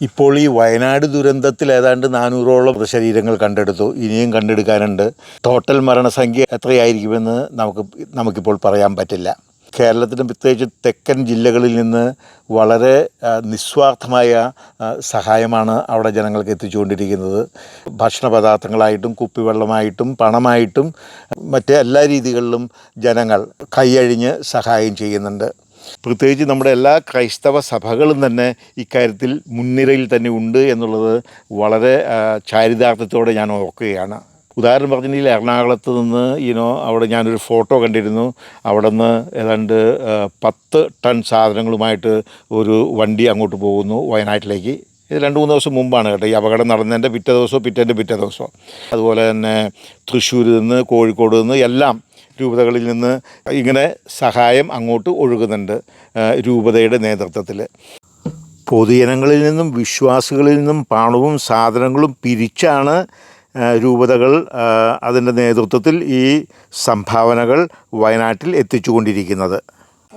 ഇപ്പോൾ ഈ വയനാട് ദുരന്തത്തിൽ ഏതാണ്ട് നാനൂറോളം മൃതശരീരങ്ങൾ കണ്ടെടുത്തു. ഇനിയും കണ്ടെടുക്കാനുണ്ട്. ടോട്ടൽ മരണസംഖ്യ എത്രയായിരിക്കുമെന്ന് നമുക്ക് നമുക്കിപ്പോൾ പറയാൻ പറ്റില്ല. കേരളത്തിന് പ്രത്യേകിച്ച് തെക്കൻ ജില്ലകളിൽ നിന്ന് വളരെ നിസ്വാർത്ഥമായ സഹായമാണ് അവിടെ ജനങ്ങൾക്ക് എത്തിച്ചുകൊണ്ടിരിക്കുന്നത്. ഭക്ഷണ പദാർത്ഥങ്ങളായിട്ടും കുപ്പിവെള്ളമായിട്ടും പണമായിട്ടും മറ്റ് എല്ലാ രീതികളിലും ജനങ്ങൾ കൈയഴിഞ്ഞ് സഹായം ചെയ്യുന്നുണ്ട്. പ്രത്യേകിച്ച് നമ്മുടെ എല്ലാ ക്രൈസ്തവ സഭകളും തന്നെ ഇക്കാര്യത്തിൽ മുൻനിരയിൽ തന്നെ ഉണ്ട് എന്നുള്ളത് വളരെ ചാരിതാർത്ഥ്യത്തോടെ ഞാൻ ഓർക്കുകയാണ്. ഉദാഹരണം പറഞ്ഞിട്ടുണ്ടെങ്കിൽ എറണാകുളത്ത് നിന്ന് ഈനോ അവിടെ ഞാനൊരു ഫോട്ടോ കണ്ടിരുന്നു. അവിടെ നിന്ന് ഏതാണ്ട് പത്ത് ടൺ സാധനങ്ങളുമായിട്ട് ഒരു വണ്ടി അങ്ങോട്ട് പോകുന്നു വയനാട്ടിലേക്ക്. ഇത് രണ്ട് മൂന്ന് ദിവസം മുമ്പാണ് കേട്ടോ ഈ അപകടം നടന്നതിന്റെ പിറ്റേ ദിവസമോ പിറ്റേന്റെ പിറ്റേ ദിവസമോ. അതുപോലെ തന്നെ തൃശ്ശൂരിൽ നിന്ന് കോഴിക്കോട് നിന്ന് എല്ലാം രൂപതകളിൽ നിന്ന് ഇങ്ങനെ സഹായം അങ്ങോട്ട് ഒഴുകുന്നുണ്ട് രൂപതയുടെ നേതൃത്വത്തിൽ പൊതുജനങ്ങളിൽ നിന്നും വിശ്വാസികളിൽ നിന്നും പണവും സാധനങ്ങളും പിരിച്ചാണ് രൂപതകൾ അതിന്റെ നേതൃത്വത്തിൽ ഈ സംഭാവനകൾ വയനാട്ടിൽ എത്തിച്ചുകൊണ്ടിരിക്കുന്നത്.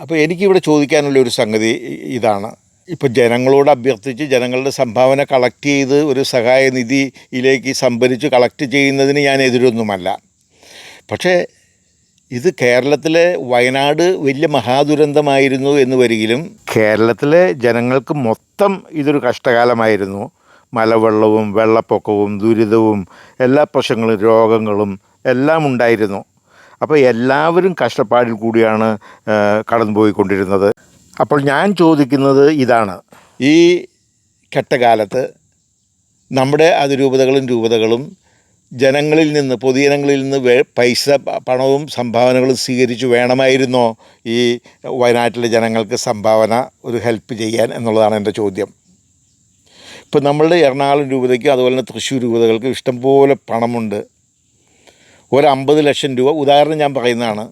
അപ്പോൾ എനിക്കിവിടെ ചോദിക്കാനുള്ള ഒരു സംഗതി ഇതാണ്. ഇപ്പോൾ ജനങ്ങളോട് അഭ്യർത്ഥിച്ച് ജനങ്ങളുടെ സംഭാവന കളക്ട് ചെയ്ത് ഒരു സഹായ നിധിയിലേക്ക് സംഭരിച്ച് കളക്ട് ചെയ്യുന്നതിന് ഞാൻ എതിരൊന്നുമല്ല. പക്ഷേ ഇത് കേരളത്തിലെ വയനാട് വലിയ മഹാദുരന്തമായിരുന്നു എന്ന് വരികിലും കേരളത്തിലെ ജനങ്ങൾക്ക് മൊത്തം ഇതൊരു കഷ്ടകാലമായിരുന്നു. മലവെള്ളവും വെള്ളപ്പൊക്കവും ദുരിതവും എല്ലാ പ്രശ്നങ്ങളും രോഗങ്ങളും എല്ലാം ഉണ്ടായിരുന്നു. അപ്പോൾ എല്ലാവരും കഷ്ടപ്പാടിൽ കൂടിയാണ് കടന്നു കടന്നുപോയിക്കൊണ്ടിരുന്നത്. അപ്പോൾ ഞാൻ ചോദിക്കുന്നത് ഇതാണ്. ഈ കെട്ടകാലത്ത് നമ്മുടെ അതിരൂപതകളും രൂപതകളും ജനങ്ങളിൽ നിന്ന് പൊതുജനങ്ങളിൽ നിന്ന് വേ പൈസ പണവും സംഭാവനകളും സ്വീകരിച്ചു വേണമായിരുന്നോ ഈ വയനാട്ടിലെ ജനങ്ങൾക്ക് സംഭാവന ഒരു ഹെൽപ്പ് ചെയ്യാൻ എന്നുള്ളതാണ് എന്റെ ചോദ്യം. ഇപ്പം നമ്മളുടെ എറണാകുളം രൂപതയ്ക്കും അതുപോലെ തന്നെ തൃശ്ശൂർ രൂപതകൾക്കും ഇഷ്ടംപോലെ പണമുണ്ട്. ഒരു അമ്പത് ലക്ഷം രൂപ ഉദാഹരണം ഞാൻ പറയുന്നതാണ്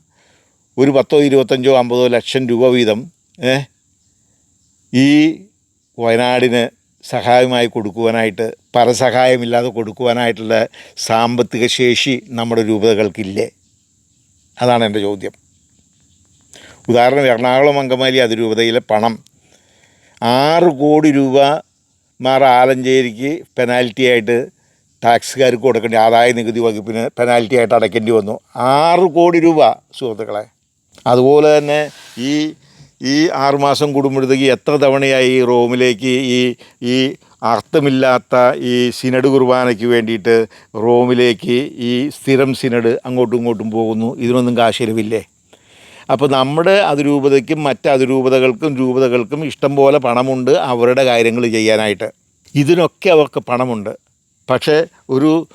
ഒരു പത്തോ ഇരുപത്തഞ്ചോ അമ്പതോ ലക്ഷം രൂപ വീതം ഈ വയനാടിന് സഹായമായി കൊടുക്കുവാനായിട്ട് പരസഹായമില്ലാതെ കൊടുക്കുവാനായിട്ടുള്ള സാമ്പത്തിക ശേഷി നമ്മുടെ രൂപതകൾക്കില്ലേ അതാണ് എന്റെ ചോദ്യം. ഉദാഹരണം എറണാകുളം അങ്കമാലി അതിരൂപതയിലെ പണം. ആറ് കോടി രൂപ മാറ ആലഞ്ചേരിക്ക് പെനാൽറ്റിയായിട്ട് ടാക്സുകാർക്ക് കൊടുക്കേണ്ടി ആദായ നികുതി വകുപ്പിന് പെനാൽറ്റിയായിട്ട് അടയ്ക്കേണ്ടി വന്നു. ആറ് കോടി രൂപ സുഹൃത്തുക്കളെ. അതുപോലെ തന്നെ ഈ ഈ ആറുമാസം കൂടുമ്പോഴത്തേക്ക് എത്ര തവണയായി ഈ റോമിലേക്ക് ഈ ഈ അർത്ഥമില്ലാത്ത ഈ സിനഡ് കുർബാനയ്ക്ക് വേണ്ടിയിട്ട് റോമിലേക്ക് ഈ സ്ഥിരം സിനഡ് അങ്ങോട്ടും ഇങ്ങോട്ടും പോകുന്നു? ഇതിനൊന്നും കാശിലവില്ലേ അപ്പോൾ നമ്മുടെ അതിരൂപതയ്ക്കും മറ്റ് അതിരൂപതകൾക്കും രൂപതകൾക്കും ഇഷ്ടം പോലെ പണമുണ്ട് അവരുടെ കാര്യങ്ങൾ ചെയ്യാനായിട്ട്. ഇതിനൊക്കെ അവർക്ക് പണമുണ്ട്. പക്ഷേ ഒരു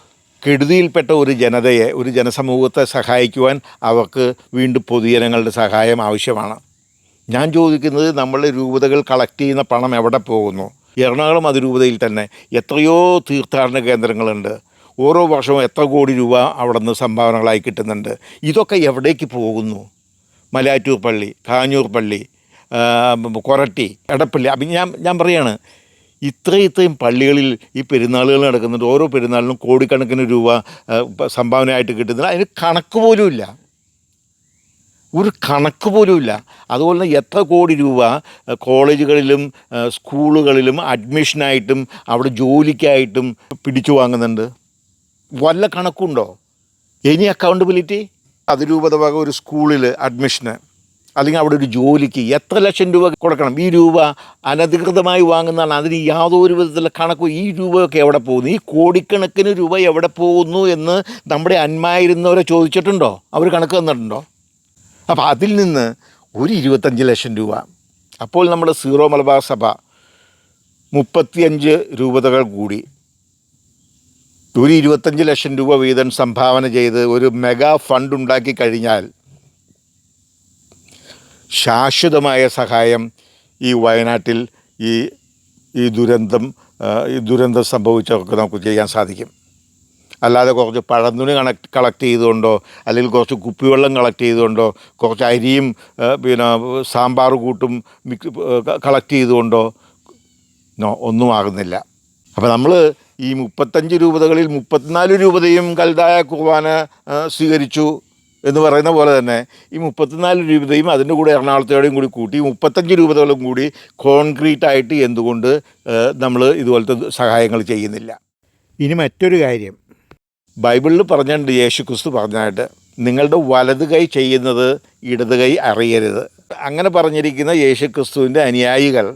കെടുതിയിൽപ്പെട്ട ഒരു ജനതയെ ഒരു ജനസമൂഹത്തെ സഹായിക്കുവാൻ അവർക്ക് വീണ്ടും പൊതുജനങ്ങളുടെ സഹായം ആവശ്യമാണ്. ഞാൻ ചോദിക്കുന്നത് നമ്മൾ രൂപതകൾ കളക്ട് ചെയ്യുന്ന പണം എവിടെ പോകുന്നു? എറണാകുളം അതിരൂപതയിൽ തന്നെ എത്രയോ തീർത്ഥാടന കേന്ദ്രങ്ങളുണ്ട്. ഓരോ വർഷവും എത്ര കോടി രൂപ അവിടെ നിന്ന് സംഭാവനകളായി കിട്ടുന്നുണ്ട്. ഇതൊക്കെ എവിടേക്ക് പോകുന്നു? മലയാറ്റൂർ പള്ളി കാഞ്ഞൂർ പള്ളി കൊരട്ടി എടപ്പള്ളി. അപ്പം ഞാൻ ഞാൻ പറയാണ് ഇത്രയും ഇത്രയും പള്ളികളിൽ ഈ പെരുന്നാളുകൾ നടക്കുന്നുണ്ട്. ഓരോ പെരുന്നാളിനും കോടിക്കണക്കിന് രൂപ സംഭാവനയായിട്ട് കിട്ടുന്നില്ല അതിന് കണക്ക് പോലും ഇല്ല. ഒരു കണക്ക് പോലുമില്ല. ഇല്ല അതുപോലെ തന്നെ എത്ര കോടി രൂപ കോളേജുകളിലും സ്കൂളുകളിലും അഡ്മിഷനായിട്ടും അവിടെ ജോലിക്കായിട്ടും പിടിച്ചു വാങ്ങുന്നുണ്ട്. വല്ല കണക്കുണ്ടോ? എനി അക്കൗണ്ടബിലിറ്റി അതിരൂപത വക ഒരു സ്കൂളിൽ അഡ്മിഷന്. അല്ലെങ്കിൽ അവിടെ ഒരു ജോലിക്ക് എത്ര ലക്ഷം രൂപ കൊടുക്കണം? ഈ രൂപ അനധികൃതമായി വാങ്ങുന്നതാണ്. അതിന് യാതൊരു വിധത്തിലുള്ള കണക്കും ഈ രൂപയൊക്കെ എവിടെ പോകുന്നു? ഈ കോടിക്കണക്കിന് രൂപ എവിടെ പോകുന്നു എന്ന് നമ്മുടെ അന്മായിരുന്നവരെ ചോദിച്ചിട്ടുണ്ടോ? അവർ കണക്ക് തന്നിട്ടുണ്ടോ? അപ്പോൾ അതിൽ നിന്ന് ഒരു ഇരുപത്തഞ്ച് ലക്ഷം രൂപ. അപ്പോൾ നമ്മുടെ സീറോ മലബാർ സഭ മുപ്പത്തിയഞ്ച് രൂപതകൾ കൂടി. ഒരു ഇരുപത്തഞ്ച് ലക്ഷം രൂപ വീതം സംഭാവന ചെയ്ത് ഒരു മെഗാ ഫണ്ട് ഉണ്ടാക്കി കഴിഞ്ഞാൽ ശാശ്വതമായ സഹായം ഈ വയനാട്ടിൽ ഈ ഈ ദുരന്തം ഈ ദുരന്തം സംഭവിച്ചവർക്ക് നമുക്ക് ചെയ്യാൻ സാധിക്കും. അല്ലാതെ കുറച്ച് പഴന്തുണി കണക്ട് കളക്ട് ചെയ്തുകൊണ്ടോ അല്ലെങ്കിൽ കുറച്ച് കുപ്പിവെള്ളം കളക്ട് ചെയ്തുകൊണ്ടോ കുറച്ച് അരിയും പിന്നെ സാമ്പാർ കൂട്ടും മിക്സ് കളക്ട് ചെയ്തുകൊണ്ടോ ഒന്നും ആകുന്നില്ല. അപ്പോൾ നമ്മൾ ഈ മുപ്പത്തഞ്ച് രൂപതകളിൽ മുപ്പത്തിനാല് രൂപതയും കൽതായ കുർബാന സ്വീകരിച്ചു എന്ന് പറയുന്ന പോലെ തന്നെ ഈ മുപ്പത്തിനാല് രൂപതയും അതിന്റെ കൂടെ എറണാകുളത്തോടെയും കൂടി കൂട്ടി മുപ്പത്തഞ്ച് രൂപതകളും കൂടി കോൺക്രീറ്റ് ആയിട്ട് എന്തുകൊണ്ട് നമ്മൾ ഇതുപോലത്തെ സഹായങ്ങൾ ചെയ്യുന്നില്ല. ഇനി മറ്റൊരു കാര്യം. ബൈബിളിൽ പറഞ്ഞിട്ടുണ്ട് യേശു ക്രിസ്തു പറഞ്ഞായിട്ട് നിങ്ങളുടെ വലത് കൈ ചെയ്യുന്നത് ഇടത് കൈ അറിയരുത്. അങ്ങനെ പറഞ്ഞിരിക്കുന്ന യേശു ക്രിസ്തുവിന്റെ അനുയായികൾ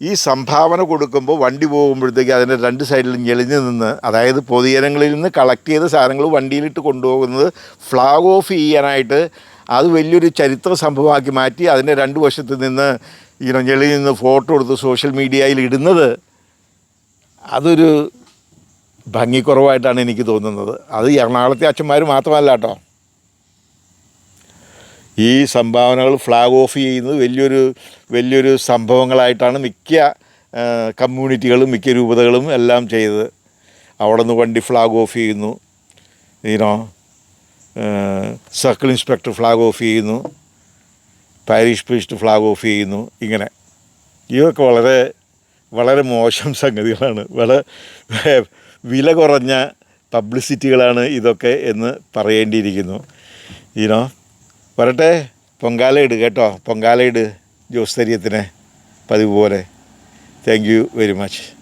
ഈ സംഭാവന കൊടുക്കുമ്പോൾ വണ്ടി പോകുമ്പോഴത്തേക്ക് അതിന്റെ രണ്ട് സൈഡിലും ഞെളിഞ്ഞു നിന്ന് അതായത് പൊതുജനങ്ങളിൽ നിന്ന് കളക്ട് ചെയ്ത സാധനങ്ങൾ വണ്ടിയിലിട്ട് കൊണ്ടുപോകുന്നത് ഫ്ലാഗ് ഓഫ് ചെയ്യാനായിട്ട് അത് വലിയൊരു ചരിത്ര സംഭവമാക്കി മാറ്റി അതിന്റെ രണ്ട് വശത്ത് നിന്ന് ഇങ്ങനെ ഞെളിഞ്ഞു നിന്ന് ഫോട്ടോ എടുത്ത് സോഷ്യൽ മീഡിയയിൽ ഇടുന്നത് അതൊരു ഭംഗിക്കുറവായിട്ടാണ് എനിക്ക് തോന്നുന്നത്. അത് എറണാകുളത്തെ അച്ഛന്മാർ മാത്രമല്ല കേട്ടോ. ഈ സംഭാവനകൾ ഫ്ലാഗ് ഓഫ് ചെയ്യുന്നത് വലിയൊരു വലിയൊരു സംഭവങ്ങളായിട്ടാണ് മിക്ക കമ്മ്യൂണിറ്റികളും മിക്ക രൂപതകളും എല്ലാം ചെയ്തത്. അവിടെ നിന്ന് വണ്ടി ഫ്ലാഗ് ഓഫ് ചെയ്യുന്നു. ഈനോ സർക്കിൾ ഇൻസ്പെക്ടർ ഫ്ലാഗ് ഓഫ് ചെയ്യുന്നു. പാരീഷ് പ്രീസ്റ്റ് ഫ്ലാഗ് ഓഫ് ചെയ്യുന്നു. ഇങ്ങനെ. ഇതൊക്കെ വളരെ വളരെ മോശം സംഗതികളാണ്. വളരെ വില കുറഞ്ഞ പബ്ലിസിറ്റികളാണ് ഇതൊക്കെ എന്ന് പറയേണ്ടിയിരിക്കുന്നു. ഈനോ വരട്ടെ പൊങ്കാല ഇട് കേട്ടോ. പൊങ്കാല ഇട് ജോസ് തരിയത്തിന് പതിവ് പോലെ. Thank you very much